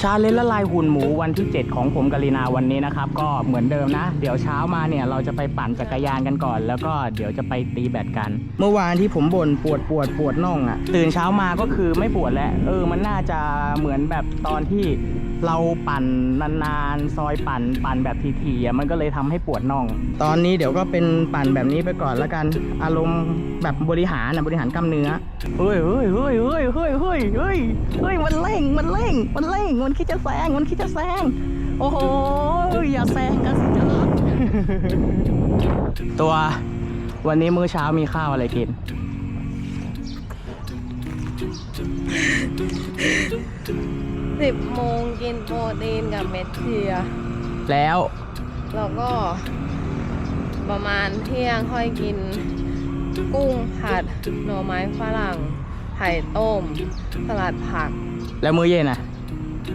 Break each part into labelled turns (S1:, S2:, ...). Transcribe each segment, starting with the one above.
S1: ชาเลนจ์ละลายหุ่นหมูวันที่ 7 ของผมกับลีนาวันนี้นะครับ ก็เหมือนเดิมนะ เดี๋ยวเช้ามาเนี่ยเราจะไปปั่นจักรยานกันก่อน แล้วก็เดี๋ยวจะไปตีแบดกัน เมื่อวานที่ผมบ่นปวดปวดปวดน่องอะ่ะ ตื่นเช้ามาก็คือไม่ปวดแล้ว เออ มันน่าจะเหมือนแบบตอนที่เราปั่นนานๆ ซอยปั่นปั่นแบบทีๆอะมันก็เลยทำให้ปวดน่อง ตอนนี้เดี๋ยวก็เป็นปั่นแบบนี้ไปก่อนแล้วกัน อารมณ์แบบบริหารนะบริหารกล้ามเนื้อเฮ้ยเฮ้ยเฮ้ยเฮ้ยเฮ้ยเฮ้ยเฮ้ยเฮ้ยมันเร่งมันเร่งมันเร่งนคิดจะแซงมันคิดจะแซงโอ้โหอย่าแซงกันสิจ๊ะตัววันนี้มื้อเช้ามีข้าวอะไรกิน
S2: สิบโมงกินโปรตีนกับเม็ดเทีย
S1: แล้ว
S2: แล้วก็ ประมาณเที่ยงค่อยกิน กุ้งผัดหน่อไม้ฝรั่งไข่ต้ม สลัดผัก
S1: แล้วมื้อเย็นอะ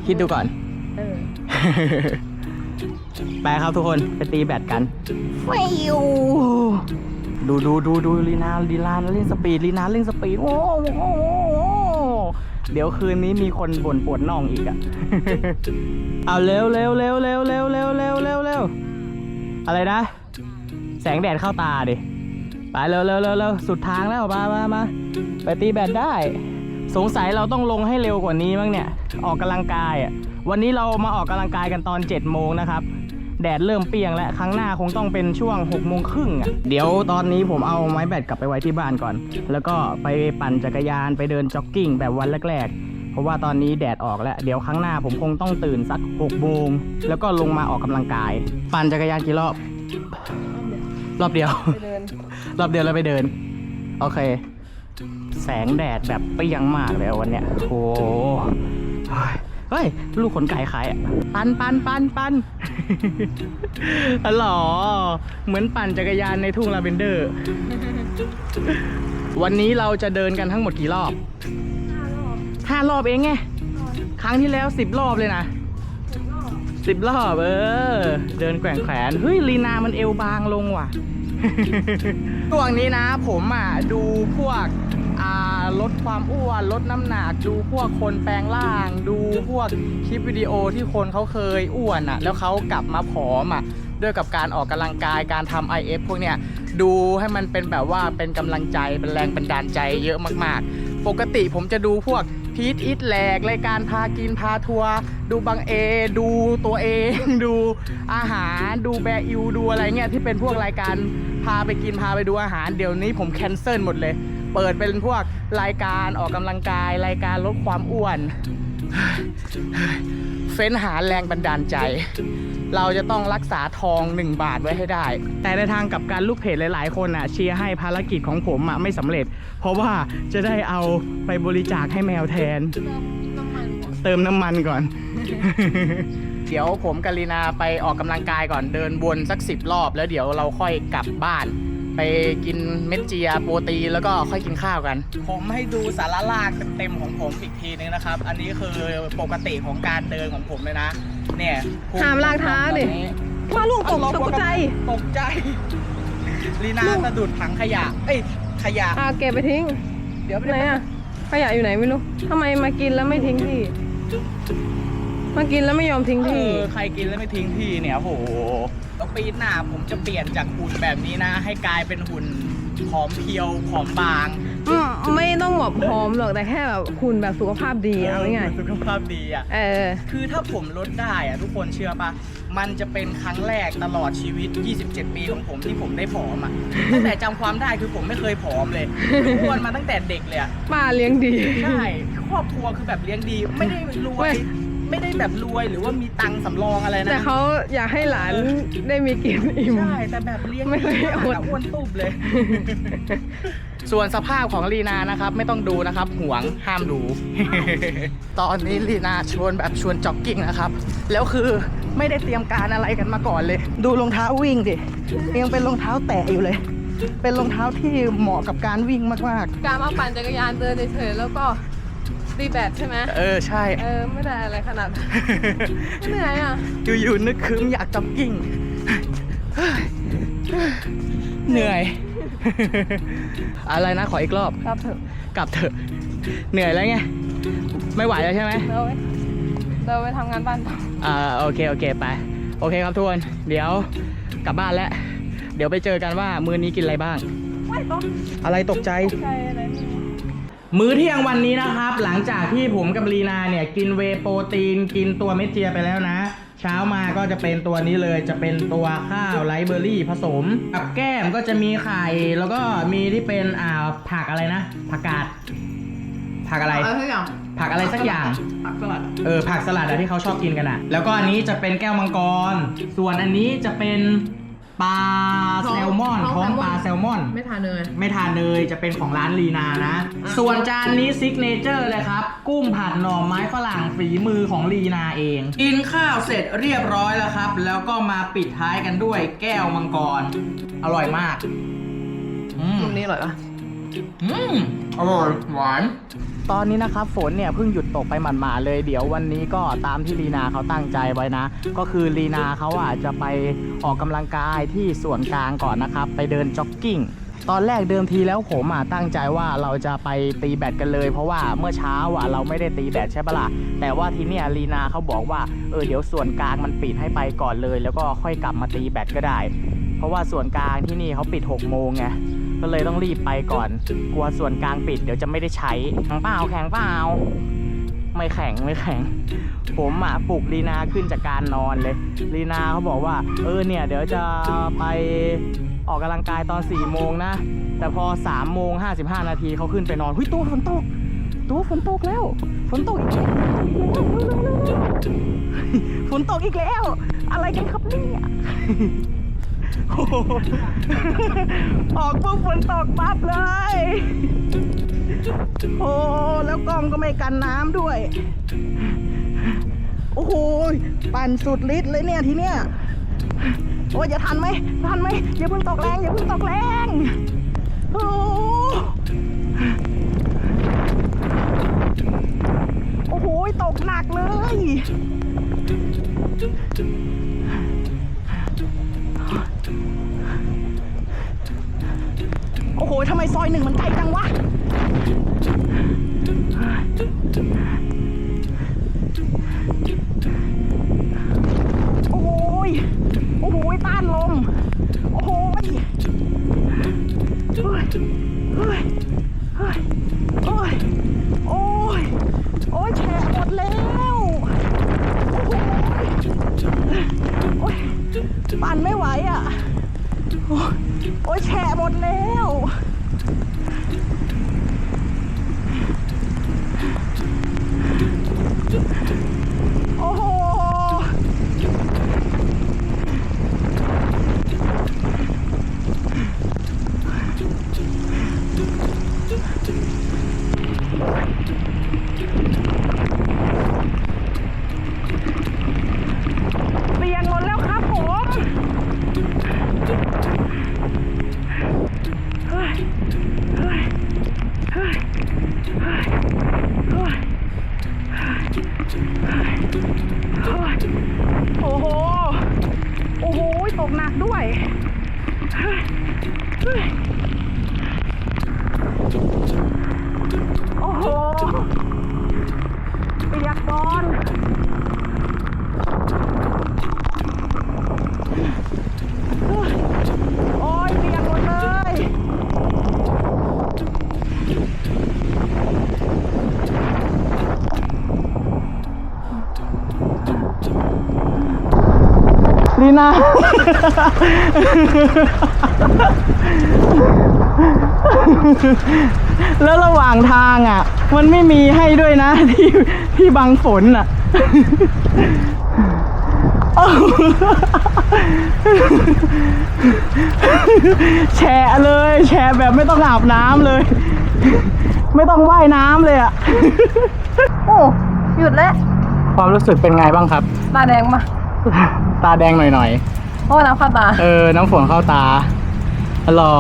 S1: คิดดูก่อน
S2: เออ
S1: ไปครับทุกคนไปตีแบดกันฟิวดูดูดูดูลีนาลีนาเล่นสปีดลีนาเล่นสปีดโอ้โหโอ้โหโอ้โหเดี๋ยวคืนนี้มีคนบ่นปวดน่องอีกอะเอาเร็วเร็วเร็วเร็วเร็วเร็วเร็วเร็วเร็วอะไรนะ แสงแดดเข้าตาดิไปเร็วเร็วเร็วเร็วสุดทางแล้วมามามาไปตีแบดได้ สงสัยเราต้องลงให้เร็วกว่านี้มั้งเนี่ย ออกกำลังกายอะ วันนี้เรามาออกกำลังกายกันตอน7จ็ดโมงนะครับ แดดเริ่มเปรียงแล้วครั้งหน้าคงต้องเป็นช่วง6กโมงครึ่งอะ เดี๋ยวตอนนี้ผมเอาไม้แบตกลับไปไว้ที่บ้านก่อน แล้วก็ไปปั่นจักรยานไปเดินจ็อกกิ้งแบบวันแรกๆ เพราะว่าตอนนี้แดดออกแล้ว เดี๋ยวครั้งหน้าผมคงต้องตื่นสัก6กโมงแล้วก็ลงมาออกกำลังกาย ปั่นจักรยานกี่รอบ รอบเดียว
S2: ไปเดิน
S1: รอบเดียวเราไปเดิน โอเค แสงแดดแบบเปรี้ยงมากเลยอะวันเนี้ยโอ้โหเฮ้ยเฮ้ย ลูกขนไก่ขายอะ ปันปันปันปันอ๋อเหรอ เหมือนปั่นจักรยานในทุ่งลาเวนเดอร์ วันนี้เราจะเดินกันทั้งหมดกี่รอบห้ารอบเองไง ครั้งที่แล้วสิบรอบเลยนะสิบรอบเออ เดินแกว่งแขน เฮ้ย ลีนามันเอวบางลงว่ะ ช่วงนี้นะผมอะ ดูพวกอ่า ลดความอ้วนลดน้ำหนักดูพวกคนแปลงร่าง ดูพวกคลิปวิดีโอที่คนเขาเคยอ้วนอะ แล้วเขากลับมาผอมอะด้วยกับการออกกำลังกายการทำ IF พวกเนี้ยดูให้มันเป็นแบบว่าเป็นกำลังใจเป็นแรงบันดาลใจเยอะมากๆ ปกติผมจะดูพวกพีทอิทแหลกรายการพากินพาทัวร์ดูบังเอ ดูตัวเอง ดูอาหารดูแบอิวดูอะไรเงี้ยที่เป็นพวกรายการพาไปกินพาไปดูอาหารเดี๋ยวนี้ผมแคนเซิลหมดเลย เปิดเป็นพวกรายการออกกำลังกาย รายการลดความอ้วน เฟ้นหาแรงบันดาลใจ เราจะต้องรักษาทอง 1 บาทไว้ให้ได้ แต่ในทางกับการลูกเพจหลาย ๆ คนอะเชียร์ให้ภารกิจของผมอะไม่สำเร็จ เพราะว่าจะได้เอาไปบริจาคให้แมวแทน
S2: เติมน้ำมันก่อน
S1: เติมน้ำมันก่อนเดี๋ยวผมกับลีนาไปออกกำลังกายก่อนเดินวนสักสิบรอบ แล้วเดี๋ยวเราค่อยกลับบ้าน ไปกินเม็ดเจียโปรตีนแล้วก็ค่อยกินข้าวกัน ผมให้ดูสารลากเต็มๆของผมอีกทีนึงนะครับ อันนี้คือปกติของการเดินของผมเลยนะ เนี่ย
S2: ห้ามลากเท้าดิ
S1: แบบนี้
S2: ว่าลูกตกตกใจ
S1: ตกใจลีน่าสะดุดถังขยะ เอ้ยขยะ
S2: อ่าเก็บไปทิ้ง
S1: เดี๋ยวไป
S2: ไหนอะขยะอยู่ไหนไม่รู้ทำไมมากินแล้วไม่ทิ้งที่ มากินแล้วไม่ยอมทิ้ง
S1: เอ
S2: ที่
S1: อใครกินแล้วไม่ทิ้งที่เนี่ยโหแล้ว ปีหน้าผมจะเปลี่ยนจากหุ่นแบบนี้นะ ให้กลายเป็นหุ่นผอมเพรียวผอมบาง
S2: อืมไม่ต้องแบบผอมหรอกแต่แค่แบบหุ่นแบบสุขภาพดีเอาง่าย
S1: สุขภาพดีอะ
S2: ๆเออ
S1: คือถ้าผมลดได้อะทุกคนเชื่อปะมันจะเป็นครั้งแรกตลอดชีวิต 27 ปีของผมที่ผมได้ผอมอะตั้งแต่จำความได้คือผมไม่เคยผอมเลยอ้วนมาตั้งแต่เด็กเลยอะ
S2: ป้าเลี้ยงดี
S1: ใช่ครอบครัวคือแบบเลี้ยงดี ไม่ได้รว
S2: เว้
S1: ย
S2: ย
S1: ไม่ได้แบบรวยหรือว่ามีตังค์สำรองอะไรนะ
S2: แต่เขาอยากให้หลานได้มีกินอิ่ม
S1: ใช่แต่แบบเลี้ยง
S2: ไม่เคย
S1: ดีาก
S2: อด
S1: อะอ้วนตุบเลย ส่วนสภาพของลีนานะครับ ไม่ต้องดูนะครับห่วงห้ามดู ตอนนี้ลีนาชวนแบบชวนจ็อกกิ้งนะครับ แล้วคือไม่ได้เตรียมการอะไรกันมาก่อนเลย ดูรองเท้าวิ่งดิยังเป็นรองเท้าแตะอยู่เลย เป็นรองเท้าที่เหมาะกับการวิ่งมาก
S2: การมาปั่นจักรยานเดินเฉยๆแล้วก็ ตีแบดใช่ไหม
S1: ๆเออใช่
S2: เออไม่ได้อะไรขนาดนั้นเหนื่อยอะ
S1: อยู่ๆนึกคืมอยากจ็อกกิ้งเหนื่อย อะไรนะขออีกรอบ
S2: ครับเถอะ
S1: กลับเถอะ เหนื่อยแล้วไง ไม่ไหวแล้วใช่ไหม
S2: แล้วเดินไปทำงานบ้านต่อ
S1: อ่าโอเคโอเคไป โอเคครับทุกคนเดี๋ยวกลับบ้านแล้ว เดี๋ยวไปเจอกันว่ามื้อนี้กินอะไรบ้าง
S2: ไม่ต้อง
S1: อะไรตกใจ
S2: ใช่อะไรไม่รู้
S1: มื้อเที่ยงวันนี้นะครับ หลังจากที่ผมกับลีนาเนี่ย กินเวย์โปรตีน กินตัวเม็ดเจียไปแล้วนะ เช้ามาก็จะเป็นตัวนี้เลยจะเป็นตัวข้าวไรเบอรี่ผสม กับแก้มก็จะมีไข่แล้วก็มีที่เป็นอ่าผักอะไรนะ ผักกาดผักอะไร
S2: อะไรทุกอย่าง
S1: ผักอะไรสักอย่าง
S2: ผักสลัด
S1: เออผักสลัดอะที่เขาชอบกินกันอะแล้วก็อันนี้จะเป็นแก้วมังกร ส่วนอันนี้จะเป็น ปลาแซลมอน
S2: ท้
S1: ท้
S2: อ
S1: องง
S2: แซลมอน
S1: ปลาแซลมอน
S2: ไม่ทานเนย
S1: ไม่ทานเลยจะเป็นของร้านลีนานะ
S2: อะ
S1: ส่วนจานนี้ซิกเนเจอร์เลยครับ กุ้งผัดหน่อไม้ฝรั่งฝีมือของลีนาเอง กินข้าวเสร็จเรียบร้อยแล้วครับ แล้วก็มาปิดท้ายกันด้วยแก้วมังกร อร่อยมาก อืม
S2: มุมนี้อร่อยปะ
S1: อืมอร่อยหวาน ตอนนี้นะครับฝนเนี่ยเพิ่งหยุดตกไปหมาดๆเลย เดี๋ยววันนี้ก็ตามที่ลีนาเขาตั้งใจไว้นะ ก็คือลีนาเขาอะจะไปออกกำลังกายที่ส่วนกลางก่อนนะครับ ไปเดินจ็อกกิ้งตอนแรกเดิมทีแล้วผมอะตั้งใจว่าเราจะไปตีแบดกันเลย เพราะว่าเมื่อเช้าอะเราไม่ได้ตีแบดใช่ปะล่ะแต่ว่าทีเนี้ยลีนาเขาบอกว่าเออเดี๋ยวส่วนกลางมันปิดให้ไปก่อนเลย แล้วก็ค่อยกลับมาตีแบดก็ได้ เพราะว่าส่วนกลางที่นี่เขาปิด6โมงไง ก็เลยต้องรีบไปก่อน กลัวส่วนกลางปิดเดี๋ยวจะไม่ได้ใช้แข็งเปล่าแข็งเปล่าไม่แข็งไม่แข็ง ผมอะปลุกลีนาขึ้นจากการนอนเลยลีนาเขาบอกว่า เออเนี่ย เดี๋ยวจะไปออกกำลังกายตอน4ี่โมงนะ แต่พอ3ามโมงห้นาทีเขาขึ้นไปนอนหุ้ยตัวฝนตกตัวฝนตกแล้วฝนตกอีกแล้วฝนตกอีกแล้ว อะไรกันครับเนี่ย อออกปุ๊บฝนตกปั๊บเลย โอ้ แล้วกล้องก็ไม่กันน้ำด้วย โอ้โห ปั่นสุดฤทธิ์เลยเนี่ยทีเนี้ย โอ้ยอย่าทันไหม ทันไหมอย่าเพิ่งตกแรง อย่าเพิ่งตกแรง โอ้โอ้โห ตกหนักเลย ยทำไมซอยหนึ่งมันไกลจังวะ โอ้โหยโอ้โหยต้านลม โอ้โหย ตกหนักด้วยโอ้โห เปียกก่อนเฮ้ยโอ้ยเปียกหมดเลย ลีนาแล้วระหว่างทางอะ มันไม่มีให้ด้วยนะ ที่ที่บังฝนอะแฉะเลยแฉะแบบไม่ต้องอาบน้ำเลย ไม่ต้องว่ายน้ำเลยอะ
S2: โอ้ หยุดแล้ว
S1: ความรู้สึกเป็นไงบ้างครับ
S2: ตาแดงมา
S1: ตาแดงหน่อย
S2: เพราะว่าน้ำเข้าตา
S1: ๆเออ น้ำฝนเข้าตาหรอ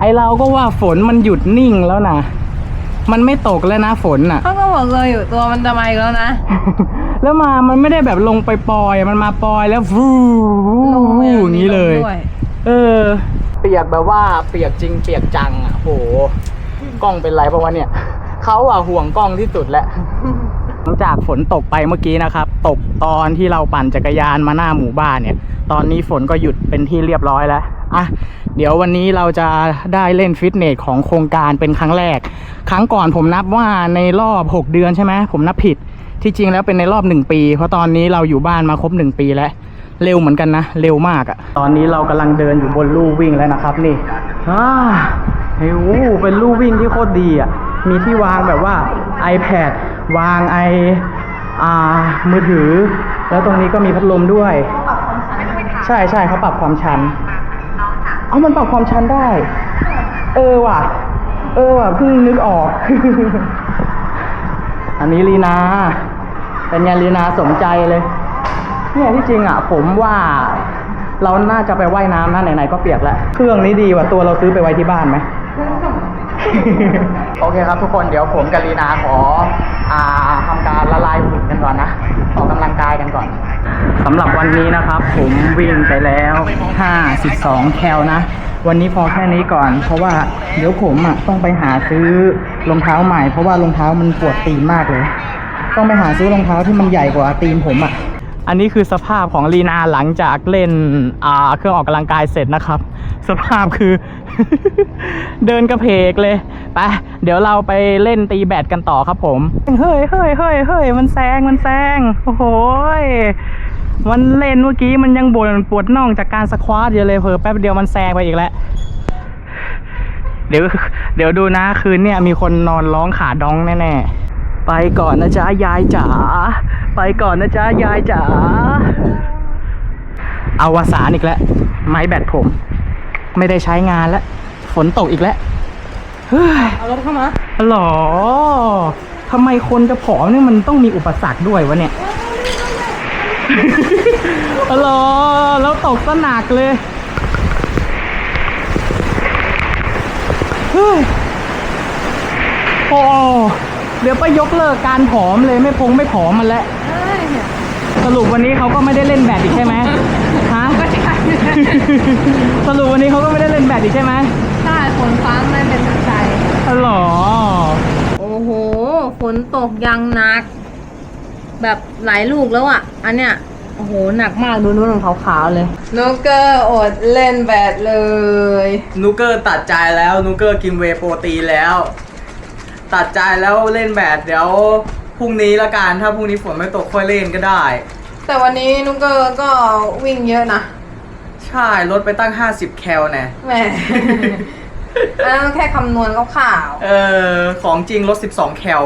S1: ไอเราก็ว่าฝนมันหยุดนิ่งแล้วนะ มันไม่ตกแล้วนะฝนน่ะ
S2: เขาก็บอกเลยอยู่ตัวมันจะมาอีกแล้วนะ
S1: แล้วมา มันไม่ได้แบบลงไปปล่อยมันมาปล่อยแล้วฟูอย่างนี้เลย
S2: ด้วย
S1: เออ เปียกแบบว่าเปียกจริงเปียกจังอะโห กล้องเป็นไรเพราะว่าเนี่ย เขาอะห่วงกล้องที่สุดแหละ หลังจากฝนตกไปเมื่อกี้นะครับ ตกตอนที่เราปั่นจักรยานมาหน้าหมู่บ้านเนี่ย ตอนนี้ฝนก็หยุดเป็นที่เรียบร้อยแล้วอะเดี๋ยววันนี้เราจะได้เล่นฟิตเนสของโครงการเป็นครั้งแรก ครั้งก่อนผมนับว่าในรอบ 6 เดือนใช่ไหมผมนับผิด ที่จริงแล้วเป็นในรอบ 1 ปี เพราะตอนนี้เราอยู่บ้านมาครบ 1 ปีแล้ว เร็วเหมือนกันนะ เร็วมากอะตอนนี้เรากำลังเดินอยู่บนลู่วิ่งแล้วนะครับนี่อ่าเฮ้ยเป็นลู่วิ่งที่โคตรดีอะมีที่วางแบบว่า iPad วางไออ่ามือถือ แล้วตรงนี้ก็มีพัดลมด้วย ใช่ใช่เขาปรับความชันเอามันปรับความชันได้ เออว่ะ เออว่ะเพิ่งนึกออก อันนี้ลีนา เป็นไงลีนาสมใจเลย เนี่ยที่จริงอะ ผมว่าเราน่าจะไปว่ายน้ำนะไหนๆก็เปียกแล้ว เครื่องนี้ดีว่ะตัวเราซื้อไปไว้ที่บ้านไหม โอเคครับทุกคนเดี๋ยวผมกับลีนาขออ่าทำการละลายหุ่นกันก่อนนะออกกำลังกายกันก่อนสำหรับวันนี้นะครับ ผมวิ่งไปแล้ว 52 แคลนะ วันนี้พอแค่นี้ก่อน เพราะว่าเดี๋ยวผมอะต้องไปหาซื้อรองเท้าใหม่ เพราะว่ารองเท้ามันปวดตีนมากเลย ต้องไปหาซื้อรองเท้าที่มันใหญ่กว่าตีนผมอะ อันนี้คือสภาพของลีนาหลังจากเล่นอ่าเครื่องออกกำลังกายเสร็จนะครับ สภาพคือ เดินกระเพกเลยไปเดี๋ยวเราไปเล่นตีแบดกันต่อครับผม เฮ้ยเฮ้ยเฮ้ยเฮ้ยมันแซงมันแซงโอ้โหยมันเล่นเมื่อกี้มันยังบ่นปวดน่องจากการสควอตอยู่เลยเพอแป๊บเดียวมันแซงไปอีกแล้วเดี๋ยวเดี๋ยวดูนะคืนเนี่ยมีคนนอนร้องขาดองแน่ๆ ไปก่อนนะจ๊ะยายจ๋า ไปก่อนนะจ๊ะยายจ๋า เอาวสานอีกแล้วไม้แบตผม ไม่ได้ใช้งานแล้ว ฝนตกอีกแล้ว เฮ้ย
S2: เอารถเข้ามา
S1: หรอทำไมคนจะผอมนี่มันต้องมีอุปสรรคด้วยวะเนี่ย หรอแล้วตกก็หนักเลย เฮ้ยโอ้ เดี๋ยวไปยกเลิกการผอมเลยไม่พงไม่ผอมมันแล้ว
S2: ใช่เนี่ย
S1: สรุปวันนี้เขาก็ไม่ได้เล่นแบดอีกใช่ไหมฮะสรุปวันนี้เขาก็ไม่ได้เล่นแบดอีกใช่ไหม
S2: ใช่ฝนฟ้าไม่เป็นใจ
S1: อ๋อเหรอ
S2: โอ้โหฝนตกอยังหนัก แบบหลายลูกแล้วอะ อันเนี้ยโอ้โห หนักมากดูนู่นขาวๆเลยนกเกอร์อดเล่นแบดเลย
S1: นูเกอร์ตัดใจแล้วนูเกอร์กินเวย์โปรตีนแล้ว ตัดใจแล้วเล่นแบดเดี๋ยวพรุ่งนี้ละกันถ้าพรุ่งนี้ฝนไม่ตกค่อยเล่นก็ได้
S2: แต่วันนี้นุกเกอร์ก็วิ่งเยอะนะ
S1: ใช่ลดไปตั้ง 50 แคลแน่
S2: แหมอันนั้นแค่คำนวณคร่าว
S1: เออของจริงลด 12 แคล